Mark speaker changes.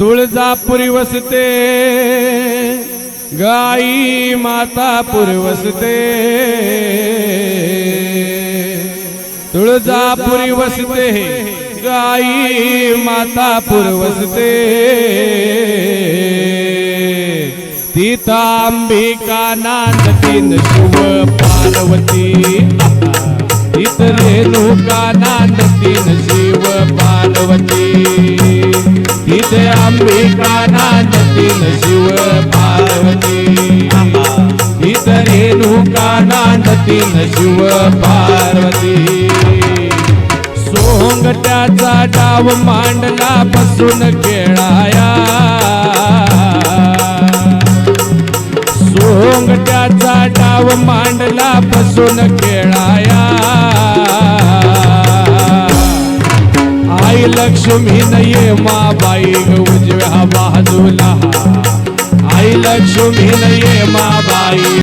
Speaker 1: तुळजापुरी वसते गाई मातापुरी वसते. तुळजापुरी वसते गाई मातापुर वसते. तिथं अंबिका नांदतीन शिव पार्वती. तिथं रेणुका नांदतीन नांदतीन शिव पार्वती सोंगट्याचा डाव मांडला बसून खेळाया. सोंगट्याचा डाव मांडला बसून खेळाया. आई लक्ष्मी नये माबाई ग उजव्या बाजूला. आई लक्ष्मी नये माबाई